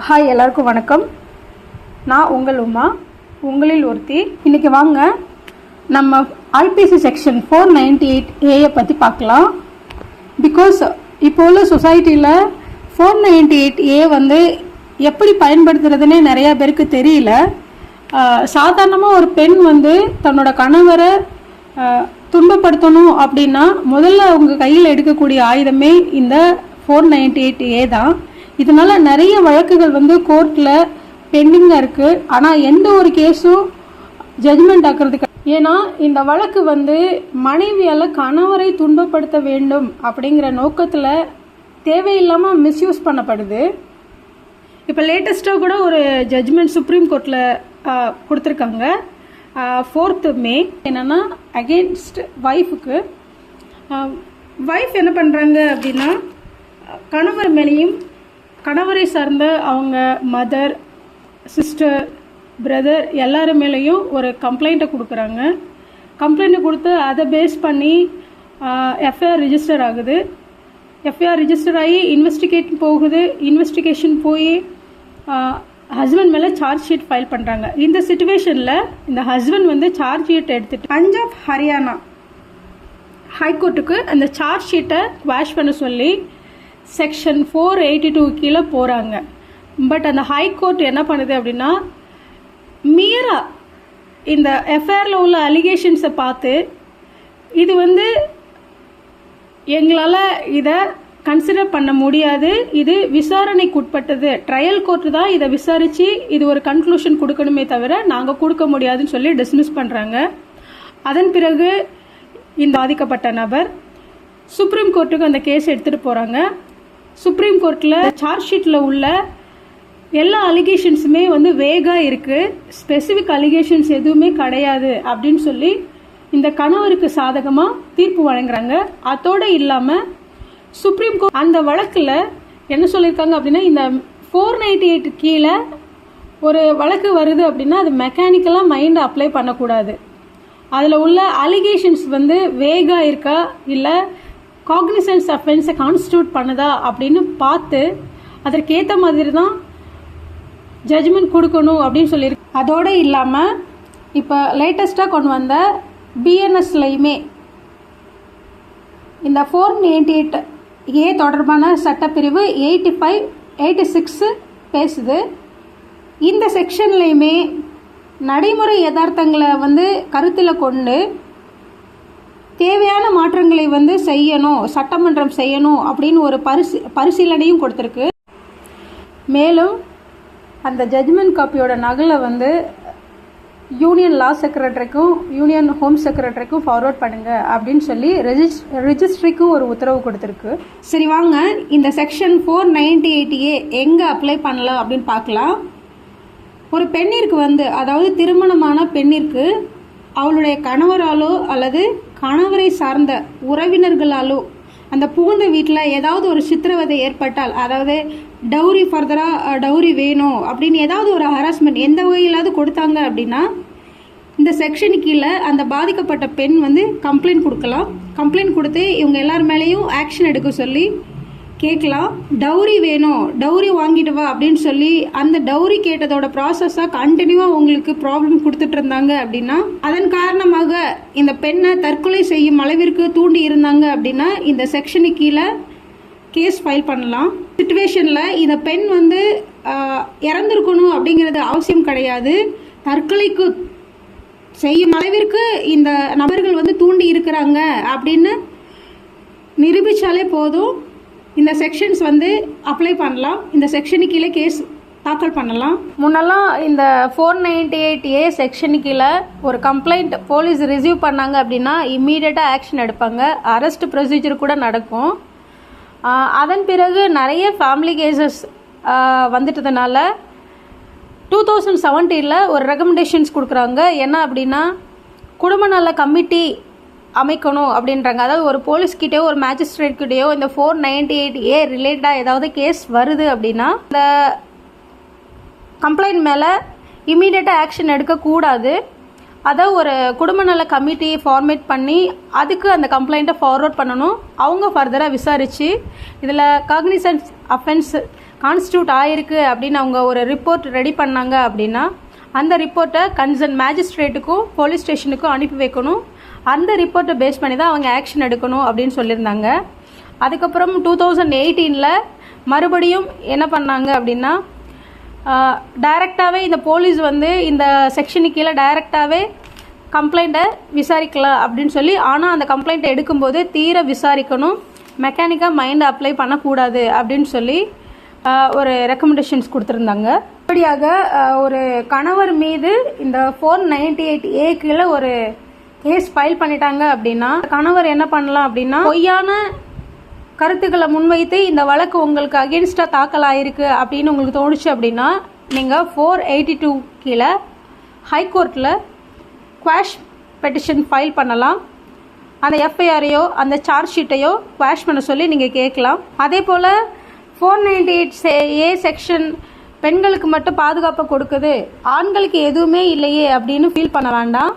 Hi எல்லாருக்கும் வணக்கம். நான் உங்கள் உமா. உங்களில் ஒருத்தி. இன்றைக்கி வாங்க நம்ம IPC section four ninety eight ஏயை பற்றி பார்க்கலாம். பிகாஸ் இப்போ உள்ள சொசைட்டியில் ஃபோர் நைன்டி எயிட் ஏ வந்து எப்படி பயன்படுத்துறதுன்னே நிறையா பேருக்கு தெரியல. சாதாரணமாக ஒரு பெண் வந்து தன்னோட கணவரை துன்பப்படுத்தணும் அப்படின்னா முதல்ல அவங்க கையில் எடுக்கக்கூடிய ஆயுதமே இந்த ஃபோர் நைன்டி எயிட் ஏ தான். இதனால நிறைய வழக்குகள் வந்து கோர்ட்டில் பெண்டிங்காக இருக்குது ஆனால் எந்த ஒரு கேஸும் ஜட்ஜ்மெண்ட் ஆக்குறதுக்கு ஏன்னா இந்த வழக்கு வந்து மனைவியால் கணவரை துன்பப்படுத்த வேண்டும் அப்படிங்கிற நோக்கத்தில் தேவையில்லாமல் மிஸ்யூஸ் பண்ணப்படுது. இப்போ லேட்டஸ்ட்டாக கூட ஒரு ஜட்ஜ்மெண்ட் சுப்ரீம் கோர்ட்டில் கொடுத்துருக்காங்க. ஃபோர்த்து மே என்னென்னா அகெயின்ஸ்ட் ஒய்ஃபுக்கு ஒய்ஃப் என்ன பண்ணுறாங்க அப்படின்னா கணவர் மேலேயும் கணவரை சார்ந்த அவங்க மதர் சிஸ்டர் பிரதர் எல்லாரு மேலேயும் ஒரு கம்ப்ளைண்ட்டை கொடுக்குறாங்க. கம்ப்ளைண்ட்டை கொடுத்து அதை பேஸ் பண்ணி எஃப்ஐஆர் ரிஜிஸ்டர் ஆகுது. எஃப்ஐஆர் ரிஜிஸ்டர் ஆகி இன்வெஸ்டிகேட் போகுது. இன்வெஸ்டிகேஷன் போய் ஹஸ்பண்ட் மேலே சார்ஜ் ஷீட் ஃபைல் பண்ணுறாங்க இந்த சுச்சுவேஷனில் இந்த ஹஸ்பண்ட் வந்து சார்ஜ் ஷீட் எடுத்துட்டு பஞ்சாப் ஹரியானா ஹைகோர்ட்டுக்கு அந்த சார்ஜ் ஷீட்டை வாஷ் பண்ண சொல்லி செக்ஷன் ஃபோர் எயிட்டி டூ கீழே போகிறாங்க பட் அந்த ஹைகோர்ட் என்ன பண்ணுது அப்படின்னா மீரா இந்த எஃப்ஐஆரில் உள்ள அலிகேஷன்ஸை பார்த்து இது வந்து எங்களால் இதை கன்சிடர் பண்ண முடியாது. இது விசாரணைக்கு உட்பட்டது ட்ரையல் கோர்ட்டு தான் இதை விசாரித்து இது ஒரு கன்க்ளூஷன் கொடுக்கணுமே தவிர நாங்கள் கொடுக்க முடியாதுன்னு சொல்லி டிஸ்மிஸ் பண்ணுறாங்க அதன் பிறகு இந்த பாதிக்கப்பட்ட நபர் சுப்ரீம் கோர்ட்டுக்கு அந்த கேஸ் எடுத்துகிட்டு போகிறாங்க சுப்ரீம் கோர்ட்டில் சார்ஜ் ஷீட்டில் உள்ள எல்லா அலிகேஷன்ஸுமே வந்து வேகாக இருக்குது ஸ்பெசிஃபிக் அலிகேஷன்ஸ் எதுவுமே கிடையாது அப்படின்னு சொல்லி இந்த கணவருக்கு சாதகமாக தீர்ப்பு வழங்குறாங்க. அதோடு இல்லாமல் சுப்ரீம் கோர்ட் அந்த வழக்கில் என்ன சொல்லியிருக்காங்க அப்படின்னா இந்த ஃபோர் நைன்டி எயிட் கீழே ஒரு வழக்கு வருது அப்படின்னா அது மெக்கானிக்கலாக மைண்டை அப்ளை பண்ணக்கூடாது. அதில் உள்ள அலிகேஷன்ஸ் வந்து வேகாக இருக்கா இல்லை காக்னிசன்ஸ் அஃபென்ஸை கான்ஸ்டியூட் பண்ணுதா அப்படின்னு பார்த்து அதற்கேற்ற மாதிரி தான் ஜட்ஜ்மெண்ட் கொடுக்கணும் அப்படின்னு சொல்லியிருக்கு. அதோடு இல்லாமல் இப்போ லேட்டஸ்ட்டாக கொண்டு வந்த பிஎன்எஸ்லையுமே இந்த ஃபோர் எயிட்டி எயிட் ஏ தொடர்பான சட்டப்பிரிவு எயிட்டி ஃபைவ் எயிட்டி சிக்ஸு பேசுது. இந்த செக்ஷன்லையுமே நடைமுறை யதார்த்தங்களை வந்து கருத்தில் கொண்டு தேவையான மாற்றங்களை வந்து செய்யணும் சட்டமன்றம் செய்யணும் அப்படின்னு ஒரு பரிசு பரிசீலனையும் கொடுத்துருக்கு. மேலும் அந்த ஜட்ஜ்மெண்ட் காப்பியோட நகலை வந்து யூனியன் லா செக்ரட்டரிக்கும் யூனியன் ஹோம் செக்ரட்டரிக்கும் ஃபார்வர்ட் பண்ணுங்க அப்படின்னு சொல்லி ரெஜிஸ் ரிஜிஸ்ட்ரிக்கும் ஒரு உத்தரவு கொடுத்துருக்கு. சரி வாங்க. இந்த செக்ஷன் ஃபோர் நைன்டி எயிட்டியே ஏ எங்கே அப்ளை பண்ணலாம் அப்படின்னு பார்க்கலாம். ஒரு பெண்ணிற்கு வந்து அதாவது திருமணமான பெண்ணிற்கு அவளுடைய கணவராலோ அல்லது கணவரை சார்ந்த உறவினர்களாலோ அந்த புகுந்த வீட்டில் ஏதாவது ஒரு சித்திரவதை ஏற்பட்டால் அதாவது டவுரி ஃபர்தராக டவுரி வேணும் அப்படின்னு ஏதாவது ஒரு ஹராஸ்மெண்ட் எந்த வகையிலாவது கொடுத்தாங்க அப்படின்னா இந்த செக்ஷன் கீழே அந்த பாதிக்கப்பட்ட பெண் வந்து கம்ப்ளைண்ட் கொடுக்கலாம். கம்ப்ளைண்ட் கொடுத்து இவங்க எல்லார் மேலேயும் ஆக்ஷன் எடுக்க சொல்லி கேட்கலாம். டவுரி வேணும். டவுரி வாங்கிட்டு வா அப்படின்னு சொல்லி அந்த டவுரி கேட்டதோட ப்ராசஸாக கண்டினியூவாக உங்களுக்கு ப்ராப்ளம் கொடுத்துட்டு இருந்தாங்க அப்படின்னா அதன் காரணமாக இந்த பெண்ணை தற்கொலை செய்யும் அளவிற்கு தூண்டி இருந்தாங்க அப்படின்னா இந்த செக்ஷனுக்கு கீழே கேஸ் ஃபைல் பண்ணலாம். சுச்சுவேஷனில் இந்த பெண் வந்து இறந்துருக்கணும் அப்படிங்கிறது அவசியம் கிடையாது. தற்கொலைக்கு செய்யும் அளவிற்கு இந்த நபர்கள் வந்து தூண்டி இருக்கிறாங்க அப்படின்னு நிரூபித்தாலே போதும். இந்த செக்ஷன்ஸ் வந்து அப்ளை பண்ணலாம். இந்த செக்ஷனுக்கு கீழே கேஸ் தாக்கல் பண்ணலாம். முன்னெல்லாம் இந்த four ninety eight A section கீழே ஒரு கம்ப்ளைண்ட் போலீஸ் ரிசீவ் பண்ணாங்க அப்படின்னா இம்மீடியட்டாக ஆக்ஷன் எடுப்பாங்க. அரெஸ்ட் ப்ரொசீஜர் கூட நடக்கும். அதன் பிறகு நிறைய ஃபேமிலி கேசஸ் வந்துட்டதுனால டூ தௌசண்ட் செவன்டீனில் ஒரு ரெக்கமெண்டேஷன்ஸ் கொடுக்குறாங்க. என்ன அப்படின்னா குடும்ப நல கமிட்டி அமைக்கணும் அப்படின்றாங்க. அதாவது ஒரு போலீஸ்கிட்டயோ ஒரு மேஜிஸ்ட்ரேட்கிட்டயோ இந்த ஃபோர் நைன்டி எயிட் ஏ ரிலேட்டடாக ஏதாவது கேஸ் வருது அப்படின்னா இந்த கம்ப்ளைண்ட் மேலே இமீடியட்டாக ஆக்ஷன் எடுக்கக்கூடாது அதை ஒரு குடும்ப நல கமிட்டி ஃபார்மேட் பண்ணி அதுக்கு அந்த கம்ப்ளைண்ட்டை ஃபார்வர்ட் பண்ணணும். அவங்க ஃபர்தராக விசாரித்து இதில் காக்னிசன்ஸ் அஃபென்ஸ் கான்ஸ்டியூட் ஆயிருக்கு அப்படின்னு அவங்க ஒரு ரிப்போர்ட் ரெடி பண்ணாங்க அப்படின்னா அந்த ரிப்போர்ட்டை கன்சர்ன் மேஜிஸ்ட்ரேட்டுக்கும் போலீஸ் ஸ்டேஷனுக்கும் அனுப்பி வைக்கணும். அந்த ரிப்போர்ட்டை பேஸ் பண்ணி தான் அவங்க ஆக்ஷன் எடுக்கணும் அப்படின்னு சொல்லியிருந்தாங்க. அதுக்கப்புறம் டூ தௌசண்ட் எயிட்டீனில் மறுபடியும் என்ன பண்ணாங்க அப்படின்னா டைரெக்டாகவே இந்த போலீஸ் வந்து இந்த செக்ஷனுக்கு கீழே டைரெக்டாகவே கம்ப்ளைண்ட்டை விசாரிக்கலாம் அப்படின்னு சொல்லி ஆனால் அந்த கம்ப்ளைண்ட்டை எடுக்கும்போது தீர விசாரிக்கணும் மெக்கானிக்காக மைண்டை அப்ளை பண்ணக்கூடாது அப்படின்னு சொல்லி ஒரு ரெக்கமெண்டேஷன்ஸ் கொடுத்துருந்தாங்க. இப்படியாக ஒரு கணவர் மீது இந்த ஃபோர் நைன்டி எயிட் ஏ கீழே ஒரு கேஸ் ஃபைல் பண்ணிட்டாங்க அப்படின்னா கணவர் என்ன பண்ணலாம் அப்படின்னா பொய்யான கருத்துக்களை முன்வைத்து இந்த வழக்கு உங்களுக்கு அகேன்ஸ்டாக தாக்கல் ஆயிருக்கு அப்படின்னு உங்களுக்கு தோணுச்சு அப்படின்னா நீங்கள் ஃபோர் எயிட்டி டூ கீழே ஹைகோர்ட்டில் குவாஷ் பெட்டிஷன் ஃபைல் பண்ணலாம். அந்த எஃப்ஐஆரையோ அந்த சார்ஜ் ஷீட்டையோ குவாஷ் பண்ண சொல்லி நீங்கள் கேட்கலாம். அதே போல் four ninety eight A section பெண்களுக்கு மட்டும் பாதுகாப்பை கொடுக்குது. ஆண்களுக்கு எதுவுமே இல்லையே அப்படின்னு ஃபீல் பண்ண வேண்டாம்.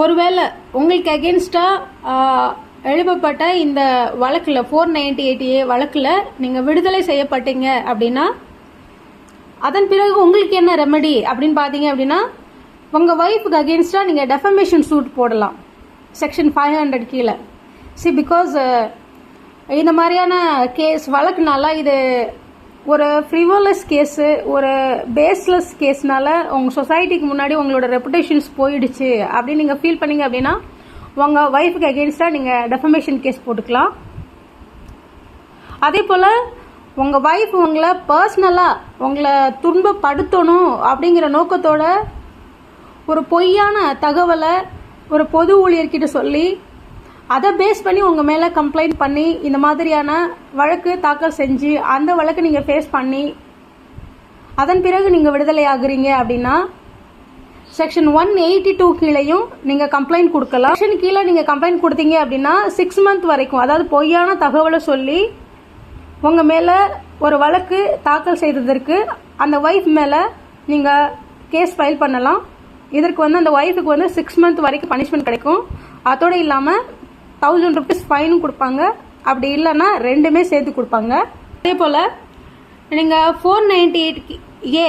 ஒருவேளை உங்களுக்கு அகேன்ஸ்டாக எழுப்பப்பட்ட இந்த வழக்கில் ஃபோர் நைன்டி எயிட்டி ஏ வழக்கில் நீங்கள் விடுதலை செய்யப்பட்டீங்க அப்படின்னா அதன் பிறகு உங்களுக்கு என்ன ரெமெடி அப்படின்னு பார்த்தீங்க அப்படின்னா உங்கள் ஒய்ஃபுக்கு அகேன்ஸ்டாக நீங்கள் டெஃபமேஷன் சூட் போடலாம். செக்ஷன் ஃபைவ் ஹண்ட்ரட் கீழே. சி பிகாஸ் இந்த மாதிரியான கேஸ் வழக்குனால இது ஒரு ஃப்ரிவலஸ் கேஸு ஒரு பேஸ்லெஸ் கேஸ்னால உங்கள் சொசைட்டிக்கு முன்னாடி உங்களோட ரெப்புடேஷன்ஸ் போயிடுச்சு. அப்படின்னு நீங்கள் ஃபீல் பண்ணீங்க அப்படின்னா உங்கள் ஒய்ஃபுக்கு அகேன்ஸ்டாக நீங்கள் டெஃபமேஷன் கேஸ் போட்டுக்கலாம். அதே போல் உங்கள் ஒய்ஃப் உங்களை பர்சனலாக உங்களை துன்பப்படுத்தணும் அப்படிங்கிற நோக்கத்தோட ஒரு பொய்யான தகவலை ஒரு பொது ஊழியர்கிட்ட சொல்லி அதை பேஸ் பண்ணி உங்கள் மேலே கம்ப்ளைண்ட் பண்ணி இந்த மாதிரியான வழக்கு தாக்கல் செஞ்சு அந்த வழக்கு நீங்கள் ஃபேஸ் பண்ணி அதன் பிறகு நீங்கள் விடுதலை ஆகுறீங்க அப்படின்னா செக்ஷன் ஒன் எயிட்டி டூ கீழேயும் நீங்கள் கம்ப்ளைண்ட் கொடுக்கலாம். செக்ஷன் கீழே நீங்கள் கம்ப்ளைண்ட் கொடுத்தீங்க அப்படின்னா சிக்ஸ் மந்த் வரைக்கும் அதாவது பொய்யான தகவலை சொல்லி உங்கள் மேலே ஒரு வழக்கு தாக்கல் செய்ததற்கு அந்த ஒய்ஃப் மேலே நீங்கள் கேஸ் ஃபைல் பண்ணலாம். இதற்கு வந்து அந்த ஒய்ஃபுக்கு வந்து சிக்ஸ் மந்த் வரைக்கும் பனிஷ்மெண்ட் கிடைக்கும். அதோடு இல்லாமல் தௌசண்ட் ருபீஸ் ஃபைனும் கொடுப்பாங்க. அப்படி இல்லைன்னா ரெண்டுமே சேர்த்து கொடுப்பாங்க. அதே போல் நீங்கள் ஃபோர் நைன்டி எயிட் ஏ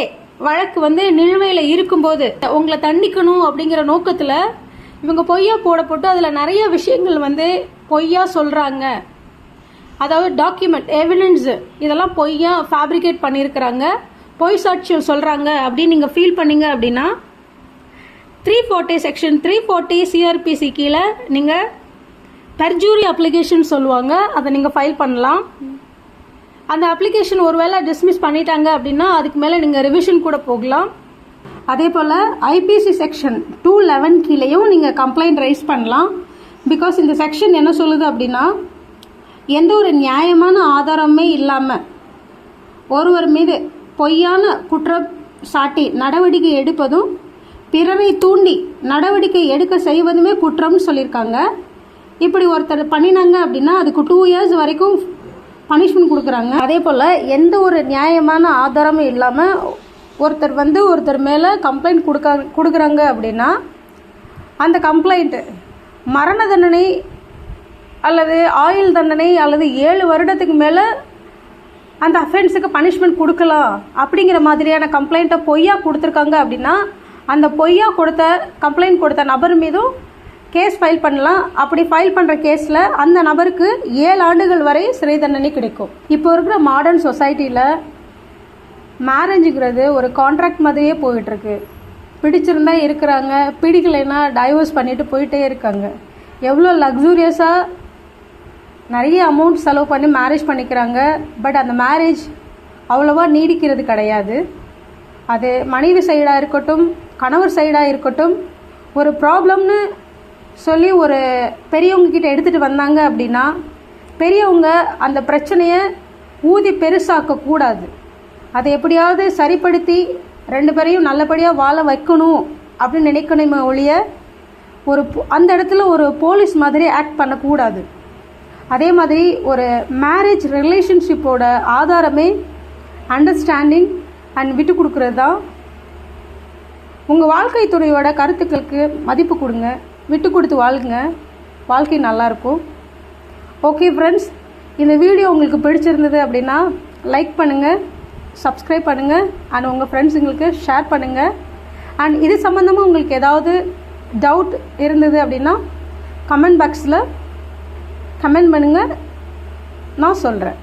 வழக்கு வந்து நிலுவையில் இருக்கும்போது உங்களை தண்டிக்கணும் அப்படிங்கிற நோக்கத்தில் இவங்க பொய்யா போடப்பட்டு அதில் நிறைய விஷயங்கள் வந்து பொய்யா சொல்கிறாங்க அதாவது டாக்குமெண்ட் எவிடன்ஸ் இதெல்லாம் பொய்யா ஃபேப்ரிகேட் பண்ணியிருக்கிறாங்க. பொய் சாட்சியம் சொல்கிறாங்க அப்படின்னு நீங்கள் ஃபீல் பண்ணீங்க அப்படின்னா three forty section three forty CrPC கீழே நீங்கள் பெர்ஜூரி அப்ளிகேஷன் சொல்லுவாங்க. அதை நீங்கள் ஃபைல் பண்ணலாம். அந்த அப்ளிகேஷன் ஒருவேளை டிஸ்மிஸ் பண்ணிட்டாங்க அப்படின்னா அதுக்கு மேலே நீங்கள் ரிவிஷன் கூட போகலாம். அதே போல் ஐபிசி செக்ஷன் டூ லெவன் கீழேயும் நீங்கள் கம்ப்ளைண்ட் ரைஸ் பண்ணலாம். பிகாஸ் இந்த செக்ஷன் என்ன சொல்லுது அப்படின்னா எந்த ஒரு நியாயமான ஆதாரமே இல்லாமல் ஒருவர் மீது பொய்யான குற்றம் சாட்டி நடவடிக்கை எடுப்பதும் பிறரை தூண்டி நடவடிக்கை எடுக்க செய்வதுமே குற்றம்னு சொல்லியிருக்காங்க. இப்படி ஒருத்தர் பண்ணினாங்க அப்படின்னா அதுக்கு டூ இயர்ஸ் வரைக்கும் பனிஷ்மெண்ட் கொடுக்குறாங்க. அதே போல் எந்த ஒரு நியாயமான ஆதாரமும் இல்லாமல் ஒருத்தர் வந்து ஒருத்தர் மேலே கம்ப்ளைண்ட் கொடுக்க கொடுக்குறாங்க அப்படின்னா அந்த கம்ப்ளைண்ட்டு மரண தண்டனை அல்லது ஆயுள் தண்டனை அல்லது ஏழு வருடத்துக்கு மேலே அந்த அஃபென்ஸுக்கு பனிஷ்மெண்ட் கொடுக்கலாம் அப்படிங்கிற மாதிரியான கம்ப்ளைண்ட்டை பொய்யா கொடுத்துருக்காங்க அப்படின்னா அந்த பொய்யா கொடுத்த கம்ப்ளைண்ட் கொடுத்த நபர் மீதும் கேஸ் ஃபைல் பண்ணலாம். அப்படி ஃபைல் பண்ணுற கேஸில் அந்த நபருக்கு ஏழு ஆண்டுகள் வரை சிறை தண்டனை கிடைக்கும். இப்போ இருக்கிற மாடர்ன் சொசைட்டியில் மேரேஜுங்கிறது ஒரு கான்ட்ராக்ட் மாதிரியே போயிட்டுருக்கு. பிடிச்சிருந்தா இருக்கிறாங்க பிடிக்கலைன்னா டைவர்ஸ் பண்ணிட்டு போயிட்டே இருக்காங்க. எவ்வளோ லக்ஸூரியஸாக நிறைய அமௌண்ட் செலவு பண்ணி மேரேஜ் பண்ணிக்கிறாங்க. பட் அந்த மேரேஜ் அவ்வளோவா நீடிக்கிறது கிடையாது. அது மனைவி சைடாக இருக்கட்டும் கணவர் சைடாக இருக்கட்டும் ஒரு ப்ராப்ளம்னு சொல்லி ஒரு பெரியவங்க கிட்ட எடுத்துகிட்டு வந்தாங்க அப்படின்னா பெரியவங்க அந்த பிரச்சனையை ஊதி பெருசாக்க கூடாது. அதை எப்படியாவது சரிப்படுத்தி ரெண்டு பேரையும் நல்லபடியாக வாழ வைக்கணும் அப்படின்னு நினைக்கணுமே ஒழிய ஒரு அந்த இடத்துல ஒரு போலீஸ் மாதிரி ஆக்ட் பண்ணக்கூடாது. அதே மாதிரி ஒரு மேரேஜ் ரிலேஷன்ஷிப்போட ஆதாரமே அண்டர்ஸ்டாண்டிங் அண்ட் விட்டு கொடுக்குறது தான் உங்கள் வாழ்க்கை துணையோட கருத்துக்களுக்கு மதிப்பு கொடுங்க. விட்டு கொடுத்து வாழுங்க வாழ்க்கை நல்லாயிருக்கும். ஓகே ஃப்ரெண்ட்ஸ் இந்த வீடியோ உங்களுக்கு பிடிச்சிருந்தது அப்படின்னா லைக் பண்ணுங்கள் சப்ஸ்கிரைப் பண்ணுங்கள் அண்ட் உங்கள் ஃப்ரெண்ட்ஸுங்களுக்கு ஷேர் பண்ணுங்கள் அண்ட் இது சம்மந்தமாக உங்களுக்கு ஏதாவது டவுட் இருந்தது அப்படின்னா கமெண்ட் பாக்ஸில் கமெண்ட் பண்ணுங்கள் நான் சொல்கிறேன்